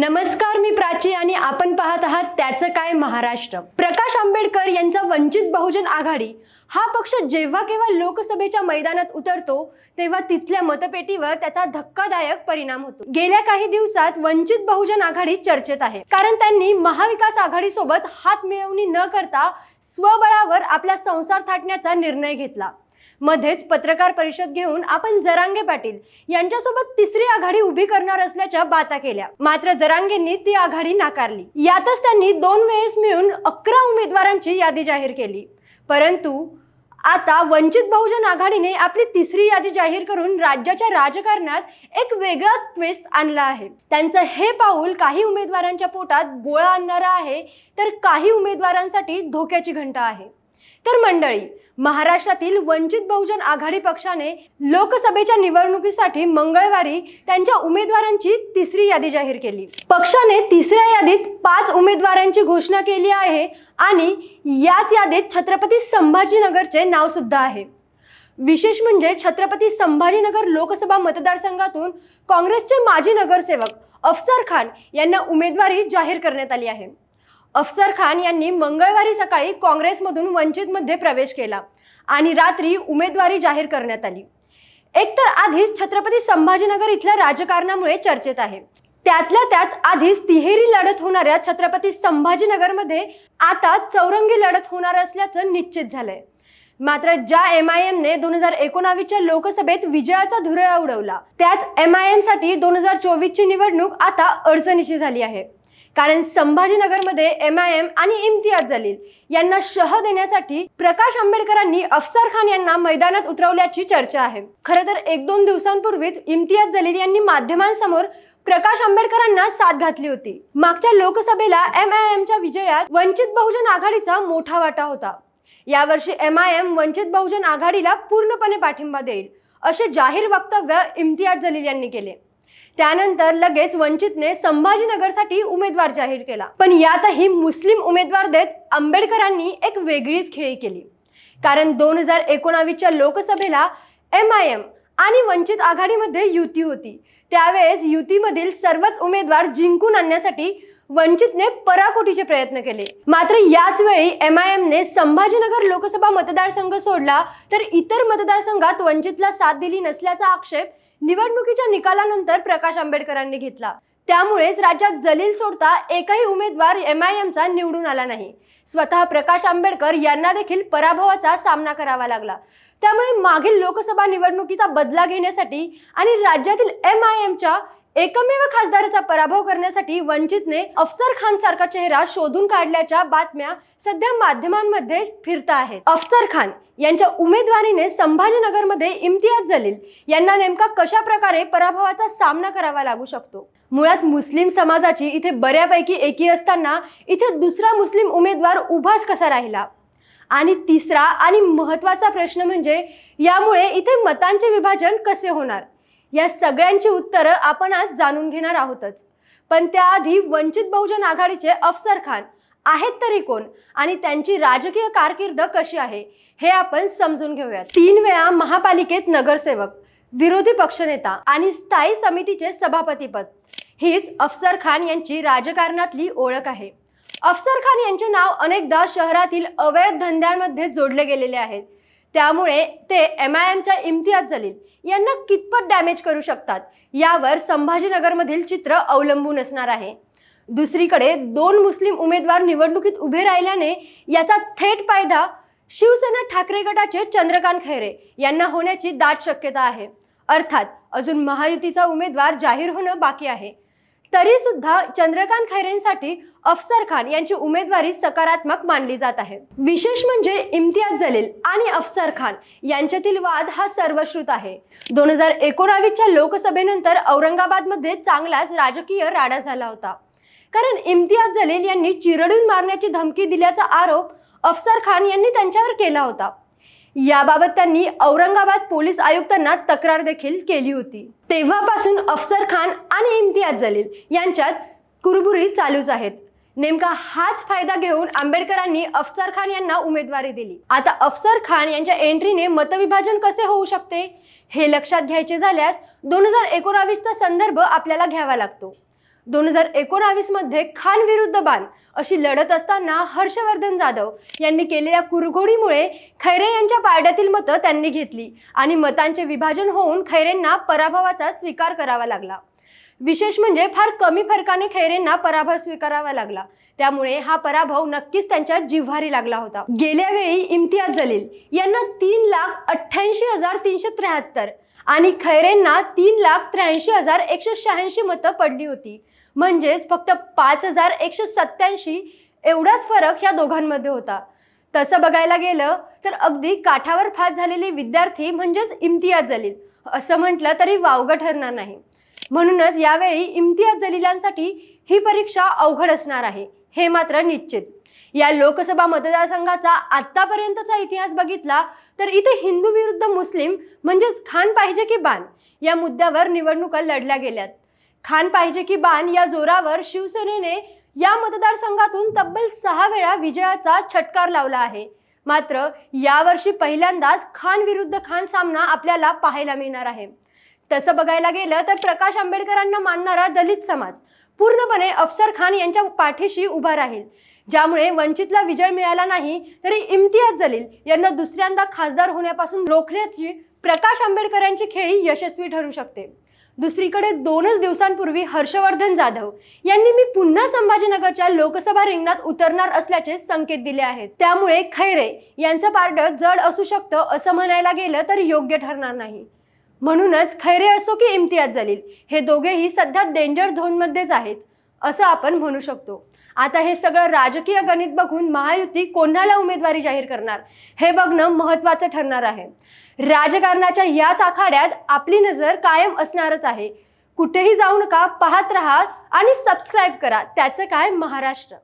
नमस्कार मी प्राची आणि आपण पाहत आहात त्याचं काय महाराष्ट्र. प्रकाश आंबेडकर यांचा वंचित बहुजन आघाडी हा पक्ष जेव्हा केव्हा लोकसभेच्या मैदानात उतरतो तेव्हा तिथल्या मतपेटीवर त्याचा धक्कादायक परिणाम होतो. गेल्या काही दिवसात वंचित बहुजन आघाडी चर्चेत आहे. कारण त्यांनी महाविकास आघाडी सोबत हात मिळवणी न करता स्वबळावर आपला संसार थाटण्याचा निर्णय घेतला. मध्येच पत्रकार परिषद घेऊन आपण जरांगे पाटील यांच्यासोबत तिसरी आघाडी उभी करणार असल्याच्या बाता केल्या. मात्र जरांगेंनी ती आघाडी नाकारली. यातच त्यांनी दोन वेळेस मिळून अकरा उमेदवारांची यादी जाहीर केली. परंतु आता वंचित बहुजन आघाडीने आपली तिसरी यादी जाहीर करून राज्याच्या राजकारणात एक वेगळा ट्विस्ट आणला आहे. त्यांचं हे पाऊल काही उमेदवारांच्या पोटात गोळा आणणारं आहे तर काही उमेदवारांसाठी धोक्याची घंटा आहे. तर मंडळी महाराष्ट्रातील वंचित बहुजन आघाडी पक्षाने लोकसभेच्या निवडणुकीसाठी मंगळवारी त्यांच्या उमेदवारांची तिसरी यादी जाहीर केली. पक्षाने तिसऱ्या यादीत पाच उमेदवारांची घोषणा केली आहे आणि याच यादीत छत्रपती संभाजीनगरचे नाव सुद्धा आहे. विशेष म्हणजे छत्रपती संभाजीनगर लोकसभा मतदारसंघातून काँग्रेसचे माजी नगरसेवक अफसर खान यांना उमेदवारी जाहीर करण्यात आली आहे. अफसर खान यांनी मंगळवारी सकाळी काँग्रेसमधून वंचितमध्ये प्रवेश केला आणि रात्री उमेदवारी जाहीर करण्यात आली. एकतर आधीच छत्रपती संभाजीनगर इथल्या राजकारणामुळे चर्चेत आहे. त्यातल्या त्यात आधीच तिहेरी लढत होणाऱ्या छत्रपती संभाजीनगरमध्ये आता चौरंगी लढत होणार असल्याचं निश्चित झालंय. मात्र ज्या एम आय एमने दोन हजार एकोणावीसच्या लोकसभेत विजयाचा धुरळा उडवला त्याच एम आय एमसाठी दोन हजार चोवीसची निवडणूक आता अडचणीची झाली आहे. कारण संभाजीनगरमध्ये एम आय एम आणि इम्तियाज जलील यांना शह देण्यासाठी प्रकाश आंबेडकरांनी अफसर खान यांना मैदानात उतरवल्याची चर्चा आहे. खरं तर एक दोन दिवसांपूर्वीच इम्तियाज जलील यांनी माध्यमांसमोर प्रकाश आंबेडकरांना साथ घातली होती. मागच्या लोकसभेला एम आय एमच्या विजयात वंचित बहुजन आघाडीचा मोठा वाटा होता. यावर्षी M I M Vanchit Bahujan आघाडीला पूर्णपणे पाठिंबा देईल असे जाहीर वक्तव्य इम्तियाज जलील यांनी केले. त्यानंतर लगेच वंचितने संभाजीनगरसाठी उमेदवार जाहीर केला. पण यातही मुस्लिम उमेदवार देत आंबेडकरांनी एक वेगळीच खेळी केली. कारण दोन हजार एकोणावीसच्या लोकसभेला एम आय एम आणि वंचित आघाडीमध्ये युती होती. त्यावेळेस युतीमधील सर्वच उमेदवार जिंकून आणण्यासाठी वंचितने पराकोटीचे प्रयत्न केले. मात्र याच वेळी एम आय एमने संभाजीनगर लोकसभा मतदारसंघ सोडला तर इतर मतदारसंघात वंचितला साथ दिली नसल्याचा आक्षेप निवडणुकीच्या निकालानंतर प्रकाश आंबेडकरांनी घेतला. त्यामुळेच राज्यात जलील सोडता एकही उमेदवार एम आय एमचा निवडून आला नाही. स्वतः प्रकाश आंबेडकर यांना देखील पराभवाचा सामना करावा लागला. त्यामुळे मागील लोकसभा निवडणुकीचा बदला घेण्यासाठी आणि राज्यातील एम आय एमच्या एकमेव खासदाराचा पराभव करण्यासाठी वंचितने अफसर खान सारखा चेहरा शोधून काढल्याच्या बातम्या सध्या माध्यमांमध्ये फिरता आहेत. अफसर खान यांच्या उमेदवारीने संभाजीनगरमध्ये इम्तियाज जलील यांना नेमका कशा प्रकारे पराभवाचा सामना करावा लागू शकतो? मुळात मुस्लिम समाजाची इथे बऱ्यापैकी एकी असताना इथे दुसरा मुस्लिम उमेदवार उभाच कसा राहिला? आणि तिसरा आणि महत्त्वाचा प्रश्न म्हणजे यामुळे इथे मतांचे विभाजन कसे होणार? या सगळ्यांची उत्तरं आपण आज जाणून घेणार आहोतच. पण त्याआधी वंचित बहुजन आघाडीचे अफसर खान आहेत तरी कोण? आणि त्यांची राजकीय कारकीर्द कशी आहे? हे आपण समजून घेऊयात. तीन वेळा महापालिकेत नगरसेवक विरोधी पक्षनेता आणि स्थायी समितीचे सभापतीपद. हीच अफसर खान यांची राजकारणातली ओळख आहे. अफसर खान यांचे नाव अनेकदा शहरातील अवैध धंद्यांमध्ये जोडले गेलेले आहेत त्यामुळे ते एम आय एमच्या इम्तियाज जलील यांना कितपत डॅमेज करू शकतात यावर संभाजीनगरमधील चित्र अवलंबून असणार आहे. दुसरीकडे दोन मुस्लिम उमेदवार निवडणुकीत उभे राहिल्याने याचा थेट फायदा शिवसेना ठाकरे गटाचे चंद्रकांत खैरे यांना होण्याची दाट शक्यता आहे. अर्थात अजून महायुतीचा उमेदवार जाहीर होणं बाकी आहे. तरी सुद्धा चंद्रकांत खैरेंसाठी अफसर खान यांची उमेदवारी सकारात्मक मानली जात आहे. विशेष म्हणजे इम्तियाज जलील आणि अफसर खान यांच्यातील वाद हा सर्वश्रुत आहे. दोन हजार एकोणावीसच्या लोकसभेनंतर औरंगाबादमध्ये चांगलाच राजकीय राडा झाला होता. कारण इम्तियाज जलील यांनी चिरडून मारण्याची धमकी दिल्याचा आरोप अफसर खान यांनी त्यांच्यावर केला होता. याबाबत त्यांनी औरंगाबाद पोलीस आयुक्तांना तक्रार देखील केली होती. तेव्हापासून अफसर खान आणि इम्तियाज जलील यांच्यात कुरबुरी चालूच आहेत. नेमका हाच फायदा घेऊन आंबेडकरांनी अफसर खान यांना उमेदवारी दिली. आता अफसर खान यांच्या एंट्रीने मतविभाजन कसे होऊ शकते? हे लक्षात घ्यायचे झाल्यास दोन हजार एकोणावीसचा संदर्भ आपल्याला घ्यावा लागतो. दोन हजार एकोणावीसमध्ये खान विरुद्ध बाण अशी लढत असताना हर्षवर्धन जाधव यांनी केलेल्या कुरघोडीमुळे खैरे यांच्या पारड्यातील मतं त्यांनी घेतली आणि मतांचे विभाजन होऊन खैरेंना पराभवाचा स्वीकार करावा लागला. विशेष म्हणजे फार कमी फरकाने खैरेंना पराभव स्वीकारावा लागला. त्यामुळे हा पराभव नक्कीच त्यांच्या जिव्हारी लागला होता. गेल्या वेळी इम्तियाज जलील यांना तीन लाख अठ्ठ्याऐंशी हजार तीनशे त्र्याहत्तर आणि खैरेंना तीन लाख त्र्याऐंशी हजार एकशे शहाऐंशी मतं पडली होती. म्हणजेच फक्त पाच हजार एकशे सत्याऐंशी एवढाच फरक या दोघांमध्ये होता. तसं बघायला गेलं तर अगदी काठावर फास झालेले विद्यार्थी म्हणजेच इम्तियाज जलील. असं म्हटलं तरी वावगं ठरणार नाही. म्हणूनच यावेळी इम्तियाज जलिलांसाठी ही परीक्षा अवघड असणार आहे हे मात्र निश्चित. या लोकसभा मतदारसंघाचा आत्तापर्यंतचा इतिहास बघितला तर इथे हिंदू विरुद्ध मुस्लिम म्हणजेच खान पाहिजे की बाण या मुद्द्यावर निवडणुका लढल्या गेल्यात. खान पाहिजे की बाण या जोरावर शिवसेनेने या मतदारसंघातून तब्बल सहा वेळा विजयाचा छटकार लावला आहे. मात्र यावर्षी पहिल्यांदाच खान विरुद्ध खान सामना आपल्याला पाहायला मिळणार आहे. तसं बघायला गेलं तर प्रकाश आंबेडकरांना मानणारा दलित समाज पूर्णपणे अफसर खान यांच्या पाठीशी उभा राहील. ज्यामुळे वंचितला विजय मिळाला नाही तरी इम्तियाज जलील यांना दुसऱ्यांदा खासदार होण्यापासून रोखण्याची प्रकाश आंबेडकरांची खेळी यशस्वी ठरू शकते. दुसरीकडे दोनच दिवसांपूर्वी हर्षवर्धन जाधव यांनी मी पुन्हा संभाजीनगरच्या लोकसभा रिंगणात उतरणार असल्याचे संकेत दिले आहेत. त्यामुळे खैरे यांचं पारड जड असू शकतं असं म्हणायला गेलं तर योग्य ठरणार नाही. म्हणूनच खैरे असो की इम्तियाज जलील हे दोघेही सध्या डेंजर झोनमध्येच आहेत असं आपण म्हणू शकतो. आता हे सगळं राजकीय गणित बघून महायुती कोणाला उमेदवारी जाहीर करणार? हे बघणं महत्त्वाचं ठरणार आहे. राजकारणाच्या याच आखाड्यात आपली नजर कायम असणारच आहे. कुठेही जाऊ नका पाहत राहा आणि सबस्क्राईब करा. त्याचं काय? महाराष्ट्र.